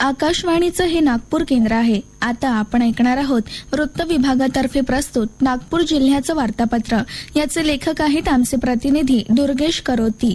आकाशवाणीचं हे नागपूर केंद्र आहे. आता आपण ऐकणार आहोत वृत्त विभागातर्फे प्रस्तुत नागपूर जिल्ह्याचं वार्तापत्र. याचे लेखक आहेत आमचे प्रतिनिधी दुर्गेश करोती.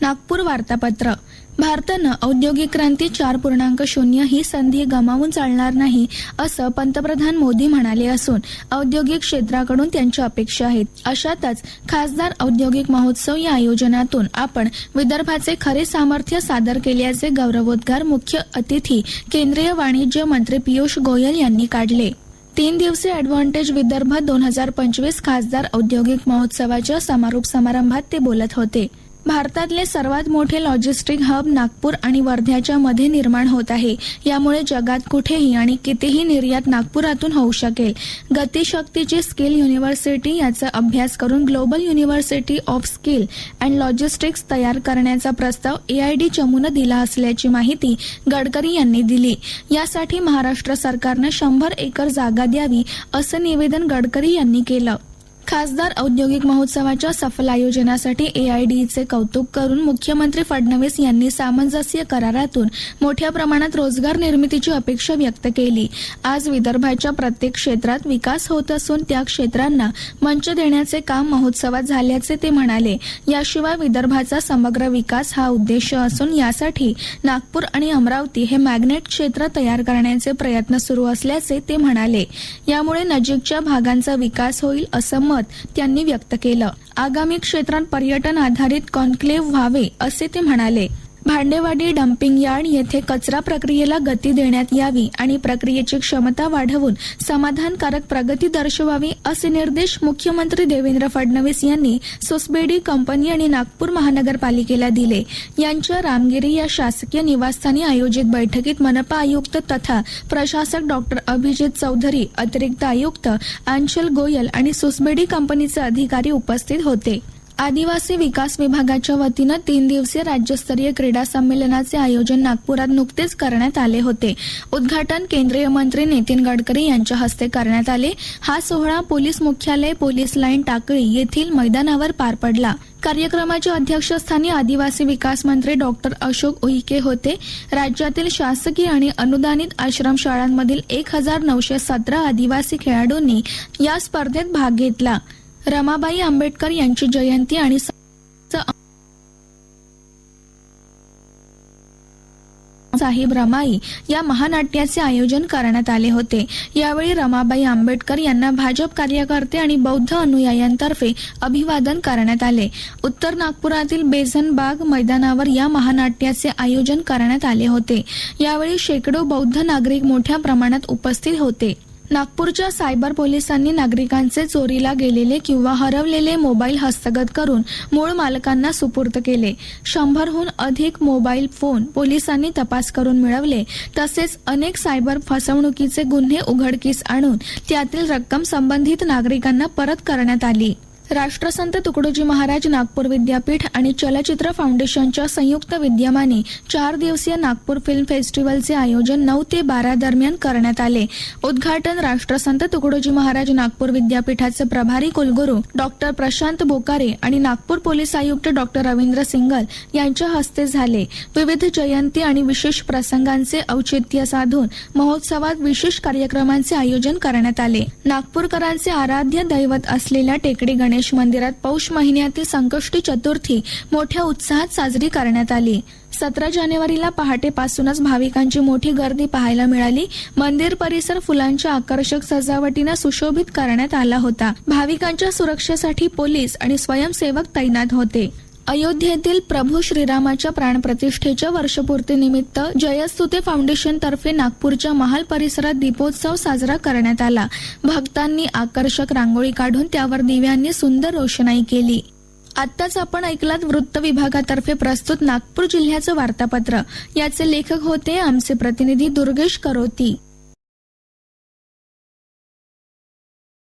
नागपूर वार्तापत्र. भारतानं औद्योगिक क्रांती चार पूर्णांक शून्य ही संधी गमावून चालणार नाही असं पंतप्रधान मोदी म्हणाले असून औद्योगिक क्षेत्राकडून त्यांच्या अपेक्षा आहेत. अशातच खासदार औद्योगिक महोत्सव या आयोजनातून आपण विदर्भाचे खरे सामर्थ्य सादर केल्याचे गौरवोद्गार मुख्य अतिथी केंद्रीय वाणिज्य मंत्री पियुष गोयल यांनी काढले. तीन दिवसीय अॅडव्हान्टेज विदर्भ दोन हजार पंचवीस खासदार औद्योगिक महोत्सवाच्या समारोप समारंभात ते बोलत होते. भारतातले सर्वात मोठे लॉजिस्टिक हब नागपूर आणि वर्ध्याच्या मध्ये निर्माण होत आहे. यामुळे जगात कुठेही आणि कितीही निर्यात नागपुरातून होऊ शकेल. गतिशक्तीची स्किल युनिव्हर्सिटी याचा अभ्यास करून global university of skill and logistics तयार करण्याचा प्रस्ताव एआयडी चमूनं दिला असल्याची माहिती गडकरी यांनी दिली. यासाठी महाराष्ट्र सरकारनं शंभर एकर जागा द्यावी असं निवेदन गडकरी यांनी केलं. खासदार औद्योगिक महोत्सवाच्या सफल आयोजनासाठी एआयडीचे कौतुक करून मुख्यमंत्री फडणवीस यांनी सामंजस्य करारातून मोठ्या प्रमाणात रोजगार निर्मितीची अपेक्षा व्यक्त केली. आज विदर्भाच्या प्रत्येक क्षेत्रात विकास होत असून त्या क्षेत्रांना मंच देण्याचे काम महोत्सवात झाल्याचे ते म्हणाले. याशिवाय विदर्भाचा समग्र विकास हा उद्देश असून यासाठी नागपूर आणि अमरावती हे मॅग्नेट क्षेत्र तयार करण्याचे प्रयत्न सुरू असल्याचे ते म्हणाले. यामुळे नजीकच्या भागांचा विकास होईल असं मत त्यांनी व्यक्त केलं. आगामी क्षेत्रात पर्यटन आधारित कॉन्क्लेव्ह व्हावे असे ते म्हणाले. भांडेवाडी डम्पिंग यार्ड येथे कचरा प्रक्रियेला गती देण्यात यावी आणि प्रक्रियेची क्षमता वाढवून समाधानकारक प्रगती दर्शवावी असे निर्देश मुख्यमंत्री देवेंद्र फडणवीस यांनी सुसबेडी कंपनी आणि नागपूर महानगरपालिकेला दिले. यांच्या रामगिरी या शासकीय निवासस्थानी आयोजित बैठकीत मनपा आयुक्त तथा प्रशासक डॉक्टर अभिजित चौधरी अतिरिक्त आयुक्त अंशल गोयल आणि सुसबेडी कंपनीचे अधिकारी उपस्थित होते. आदिवासी विकास विभागाच्या वतीनं तीन दिवसीय राज्यस्तरीय क्रीडा संमेलनाचे आयोजन नागपुरात नुकतेच करण्यात आले होते. उद्घाटन केंद्रीय मंत्री नितीन गडकरी यांच्या हस्ते करण्यात आले. हा सोहळा पोलीस मुख्यालय पोलीस लाईन टाकळी येथील मैदानावर पार पडला. कार्यक्रमाच्या अध्यक्षस्थानी आदिवासी विकास मंत्री डॉक्टर अशोक उईके होते. राज्यातील शासकीय आणि अनुदानित आश्रमशाळांमधील एक हजार नऊशे सतरा आदिवासी खेळाडूंनी या स्पर्धेत भाग घेतला. रमाबाई आंबेडकर यांची जयंती आणि साहेब रमाई या महानाट्याचे आयोजन करण्यात आले होते. यावेळी रमाबाई आंबेडकर यांना भाजप कार्यकर्ते आणि बौद्ध अनुयायांतर्फे अभिवादन करण्यात आले. उत्तर नागपुरातील बेझन बाग मैदानावर या महानाट्याचे आयोजन करण्यात आले होते. यावेळी शेकडो बौद्ध नागरिक मोठ्या प्रमाणात उपस्थित होते. नागपूरच्या सायबर पोलिसांनी नागरिकांचे चोरीला गेलेले किंवा हरवलेले मोबाईल हस्तगत करून मूळ मालकांना सुपूर्द केले. शंभरहून अधिक मोबाईल फोन पोलिसांनी तपास करून मिळवले. तसेच अनेक सायबर फसवणुकीचे गुन्हे उघडकीस आणून त्यातील रक्कम संबंधित नागरिकांना परत करण्यात आली. राष्ट्रसंत तुकडोजी महाराज नागपूर विद्यापीठ आणि चलचित्र फाउंडेशनच्या संयुक्त विद्यमाने चार दिवसीय नागपूर फिल्म फेस्टिवलचे आयोजन नऊ ते बारा दरम्यान करण्यात आले. उद्घाटन राष्ट्रसंत तुकडोजी महाराज नागपूर विद्यापीठाचे प्रभारी कुलगुरू डॉक्टर प्रशांत बोकारे आणि नागपूर पोलीस आयुक्त डॉक्टर रवींद्र सिंगल यांच्या हस्ते झाले. विविध जयंती आणि विशेष प्रसंगांचे औचित्य साधून महोत्सवात विशेष कार्यक्रमांचे आयोजन करण्यात आले. नागपूरकरांचे आराध्य दैवत असलेल्या टेकडी गणेश मंदिरात पौष महिन्यातील संकष्टी चतुर्थी मोठ्या उत्साहात साजरी करण्यात आली. सतरा जानेवारीला पहाटेपासूनच भाविकांची मोठी गर्दी पाहायला मिळाली. मंदिर परिसर फुलांच्या आकर्षक सजावटीनं सुशोभित करण्यात आला होता. भाविकांच्या सुरक्षेसाठी पोलीस आणि स्वयंसेवक तैनात होते. अयोध्येतील प्रभू श्रीरामाच्या प्राणप्रतिष्ठेच्या वर्षपूर्तीनिमित्त जयस्तुते फाउंडेशनतर्फे नागपूरच्या महाल परिसरात दीपोत्सव साजरा करण्यात आला. भक्तांनी आकर्षक रांगोळी काढून त्यावर दिव्यांनी सुंदर रोषणाई केली. आत्ताच आपण ऐकलात वृत्त विभागातर्फे प्रस्तुत नागपूर जिल्ह्याचं वार्तापत्र. याचे लेखक होते आमचे प्रतिनिधी दुर्गेश करोती.